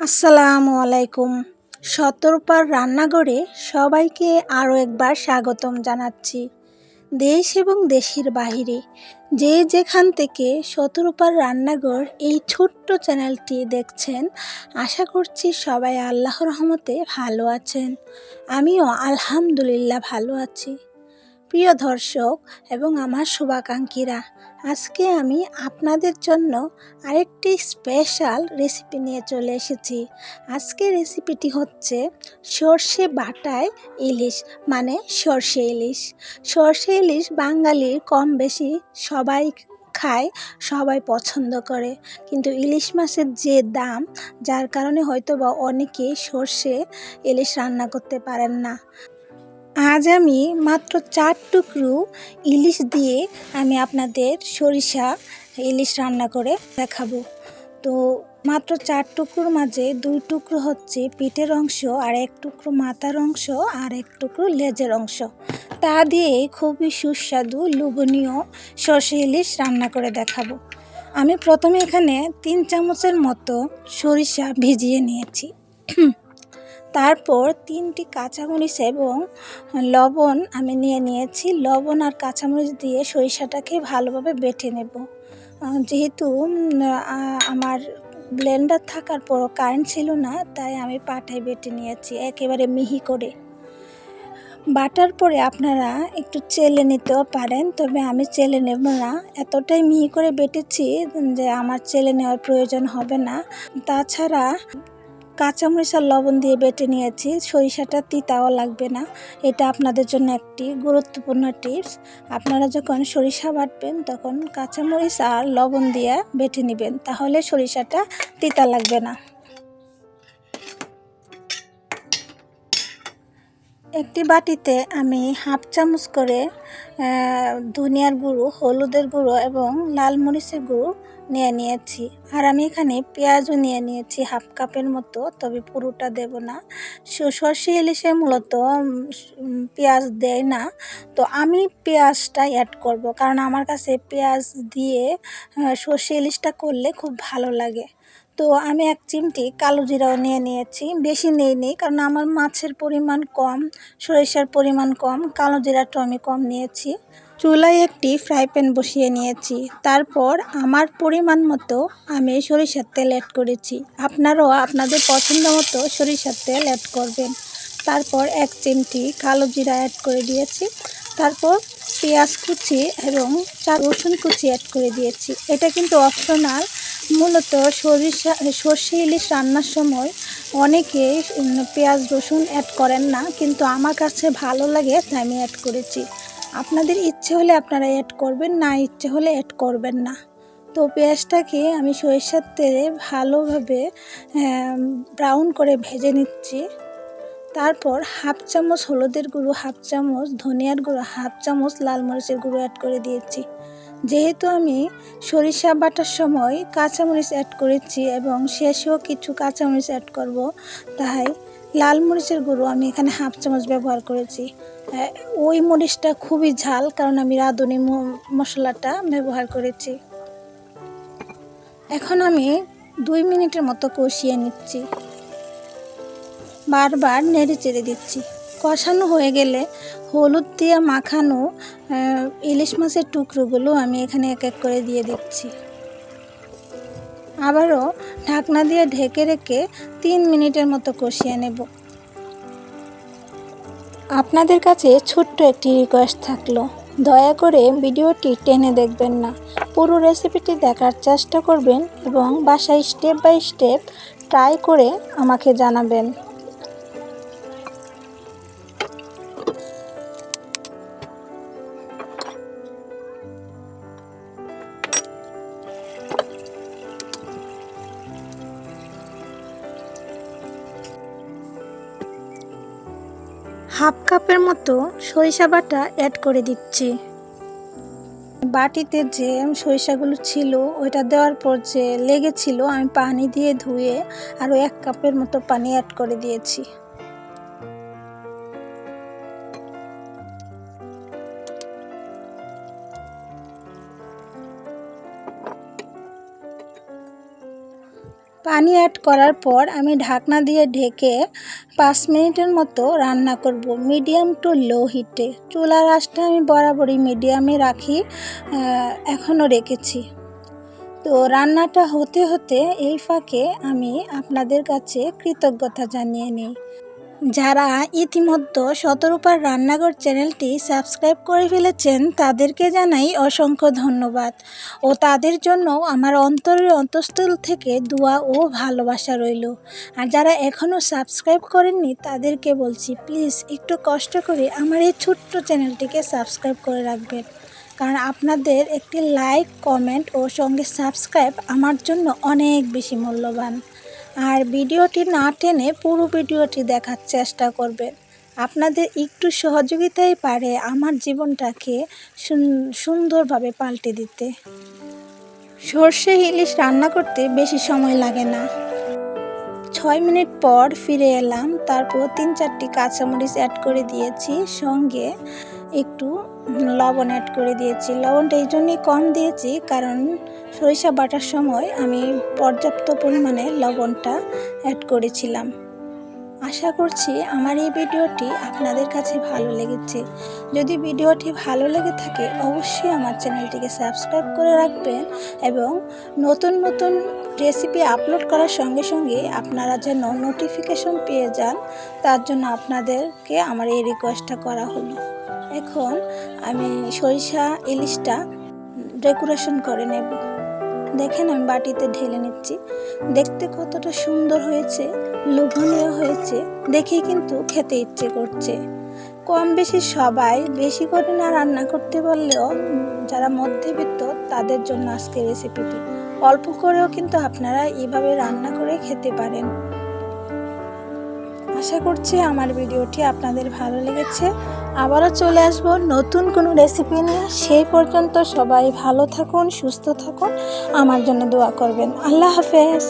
আসসালামু আলাইকুম। শতরূপার রান্নাঘরে সবাইকে আরও একবার স্বাগতম জানাচ্ছি। দেশ এবং দেশের বাহিরে যে যেখান থেকে শতরূপার রান্নাঘর এই ছোট্ট চ্যানেলটি দেখছেন, আশা করছি সবাই আল্লাহর রহমতে ভালো আছেন। আমিও আলহামদুলিল্লাহ ভালো আছি। প্রিয় দর্শক এবং আমার শুভাকাঙ্ক্ষীরা, আজকে আমি আপনাদের জন্য আরেকটি স্পেশাল রেসিপি নিয়ে চলে এসেছি। আজকে রেসিপিটি হচ্ছে সর্ষে বাটায় ইলিশ মানে সর্ষে ইলিশ। সর্ষে ইলিশ বাঙালির কম বেশি সবাই খায়, সবাই পছন্দ করে। কিন্তু ইলিশ মাছের যে দাম, যার কারণে হয়তো বা অনেকেই সর্ষে ইলিশ রান্না করতে পারেন না। আজ আমি মাত্র চার টুকরো ইলিশ দিয়ে আমি আপনাদের সরিষা ইলিশ রান্না করে দেখাবো। তো মাত্র চার টুকরোর মাঝে দুই টুকরো হচ্ছে পিঠের অংশ, আর এক টুকরো মাথার অংশ, আর এক টুকরো লেজের অংশ। তা দিয়ে খুবই সুস্বাদু, লোভনীয় সর্ষে ইলিশ রান্না করে দেখাবো। আমি প্রথমে এখানে তিন চামচের মতো সরিষা ভিজিয়ে নিয়েছি। তারপর তিনটি কাঁচামরিচ এবং লবণ আমি নিয়ে নিয়েছি। লবণ আর কাঁচামরিচ দিয়ে সরিষাটাকে ভালোভাবে বেটে নেব। যেহেতু আমার ব্লেন্ডার থাকার পরও কারেন্ট ছিল না, তাই আমি পাটায় বেটে নিয়েছি, একেবারে মিহি করে। বাটার পরে আপনারা একটু চেলে নিতেও পারেন, তবে আমি চেলে নেব না। এতটাই মিহি করে বেটেছি যে আমার চেলে নেওয়ার প্রয়োজন হবে না। তাছাড়া কাঁচামরিচ আর লবণ দিয়ে বেটে নিয়েছি। সরিষাটা তিতাও লাগবে না। এটা আপনাদের জন্য একটি গুরুত্বপূর্ণ টিপস। আপনারা যখন সরিষা বাটবেন, তখন কাঁচামরিচ আর লবণ দিয়ে বেটে নেবেন। তাহলে সরিষাটা তিতা লাগবে না। একটি বাটিতে আমি হাফ চামচ করে ধনিয়ার গুঁড়ো, হলুদের গুঁড়ো এবং লাল মরিচের গুঁড়ো নিয়ে নিয়েছি। আর আমি এখানে পেঁয়াজও নিয়ে নিয়েছি হাফ কাপের মতো, তবে পুরোটা দেব না। সর্ষে ইলিশে মূলত পেঁয়াজ দেয় না। তো আমি পেঁয়াজটা অ্যাড করব, কারণ আমার কাছে পেঁয়াজ দিয়ে সর্ষে ইলিশটা করলে খুব ভালো লাগে। তো আমি এক চিমটি কালো জিরাও নিয়ে নিয়েছি, বেশি নেই নেই, কারণ আমার মাছের পরিমাণ কম, সরিষার পরিমাণ কম, কালো জিরাটাও আমি কম নিয়েছি। চুলায় একটি ফ্রাই প্যান বসিয়ে নিয়েছি। তারপর আমার পরিমাণ মতো আমি সরিষার তেল অ্যাড করেছি। আপনারাও আপনাদের পছন্দ মতো সরিষার তেল অ্যাড করবেন। তারপর এক চিমটি কালো জিরা অ্যাড করে দিয়েছি। তারপর পেঁয়াজ কুচি এবং চার রসুন কুচি অ্যাড করে দিয়েছি। এটা কিন্তু অপশনাল মূলত সরিষা, সর্ষে ইলিশ রান্নার সময় অনেকে পেঁয়াজ রসুন অ্যাড করেন না, কিন্তু আমার কাছে ভালো লাগে তাই আমি অ্যাড করেছি। আপনাদের ইচ্ছে হলে আপনারা অ্যাড করবেন, না ইচ্ছে হলে অ্যাড করবেন না। তো পেঁয়াজটাকে আমি সরিষার তেলে ভালোভাবে ব্রাউন করে ভেজে নিচ্ছি। তারপর হাফ চামচ হলুদের গুঁড়ো, হাফ চামচ ধনিয়ার গুঁড়ো, হাফ চামচ লাল মরিচের গুঁড়ো অ্যাড করে দিয়েছি। যেহেতু আমি সরিষা বাটার সময় কাঁচামরিচ অ্যাড করেছি এবং শেষেও কিছু কাঁচামরিচ অ্যাড করব, তাই লাল মরিচের গুঁড়ো আমি এখানে হাফ চামচ ব্যবহার করেছি। ওই মরিচটা খুবই ঝাল কারণ আমি রাঁধুনি মশলাটা ব্যবহার করেছি। এখন আমি দুই মিনিটের মতো কষিয়ে নিচ্ছি। বারবার নেড়ে চেড়ে দিচ্ছি। কষানো হয়ে গেলে হলুদ দিয়ে মাখানো ইলিশ মাছের টুকরোগুলো আমি এখানে এক এক করে দিয়ে দিচ্ছি। আবারও ঢাকনা দিয়ে ঢেকে রেখে তিন মিনিটের মতো কষিয়ে নেব। আপনাদের কাছে ছোট্ট একটি রিকোয়েস্ট থাকল। দয়া করে ভিডিওটি টেনে দেখবেন না। পুরো রেসিপিটি দেখার চেষ্টা করবেন এবং বাসায় স্টেপ বাই স্টেপ ট্রাই করে আমাকে জানাবেন। হাফ কাপের মতো সরিষা বাটা অ্যাড করে দিচ্ছি। বাটিতে যে সরিষাগুলো ছিল, ওইটা দেওয়ার পর যে লেগেছিল আমি পানি দিয়ে ধুয়ে আরও এক কাপের মতো পানি অ্যাড করে দিয়েছি। পানি অ্যাড করার পর আমি ঢাকনা দিয়ে ঢেকে পাঁচ মিনিটের মতো রান্না করব। মিডিয়াম টু লো হিটে চুলার আঁচটা আমি বরাবরই মিডিয়ামে রাখি এখনও রেখেছি। তো রান্নাটা হতে হতে এই ফাঁকে আমি আপনাদের কাছে কৃতজ্ঞতা জানিয়ে নিই। যারা ইতিমধ্যে শতরূপার রান্নাঘর চ্যানেলটি সাবস্ক্রাইব করে ফেলেছেন, তাদেরকে জানাই অসংখ্য ধন্যবাদ ও তাদের জন্য আমার অন্তরের অন্তঃস্থল থেকে দোয়া ও ভালোবাসা রইল। আর যারা এখনও সাবস্ক্রাইব করেননি, তাদেরকে বলছি, প্লিজ একটু কষ্ট করে আমার এই ছোট্ট চ্যানেলটিকে সাবস্ক্রাইব করে রাখবেন। কারণ আপনাদের একটি লাইক, কমেন্ট ও সঙ্গে সাবস্ক্রাইব আমার জন্য অনেক বেশি মূল্যবান। আর ভিডিওটি না টেনে পুরো ভিডিওটি দেখার চেষ্টা করবেন। আপনাদের একটু সহযোগিতাই পারে আমার জীবনটাকে সুন্দরভাবে পাল্টে দিতে। সর্ষে ইলিশ রান্না করতে বেশি সময় লাগে না। ছয় মিনিট পর ফিরে এলাম, তারপর তিন চারটি কাঁচামরিচ অ্যাড করে দিয়েছি। সঙ্গে একটু লবণ অ্যাড করে দিয়েছি। লবণটা এই জন্যই কম দিয়েছি কারণ সরিষা বাটার সময় আমি পর্যাপ্ত পরিমাণে লবণটা অ্যাড করেছিলাম। আশা করছি আমার এই ভিডিওটি আপনাদের কাছে ভালো লেগেছে। যদি ভিডিওটি ভালো লেগে থাকে, অবশ্যই আমার চ্যানেলটিকে সাবস্ক্রাইব করে রাখবেন এবং নতুন নতুন রেসিপি আপলোড করার সঙ্গে সঙ্গে আপনারা যেন নোটিফিকেশন পেয়ে যান, তার জন্য আপনাদেরকে আমার এই রিকোয়েস্টটা করা হলো। এখন আমি সরিষা ইলিশটা ডেকোরেশন করে নেব। দেখেন আমি বাটিতে ঢেলে নিচ্ছি। দেখতে কতটা সুন্দর হয়েছে, লোভনীয় হয়েছে দেখে কিন্তু খেতে ইচ্ছে করছে। কম বেশি সবাই বেশি করে না রান্না করতে পারলেও যারা মধ্যবিত্ত তাদের জন্য আজকে রেসিপিটি। অল্প করেও কিন্তু আপনারা এইভাবে রান্না করে খেতে পারেন। আশা করছি আমার ভিডিওটি আপনাদের ভালো লেগেছে। আবারও চলে আসব নতুন কোনো রেসিপি নিয়ে। সেই পর্যন্ত সবাই ভালো থাকুন, সুস্থ থাকুন। আমার জন্য দোয়া করবেন। আল্লাহ হাফেজ।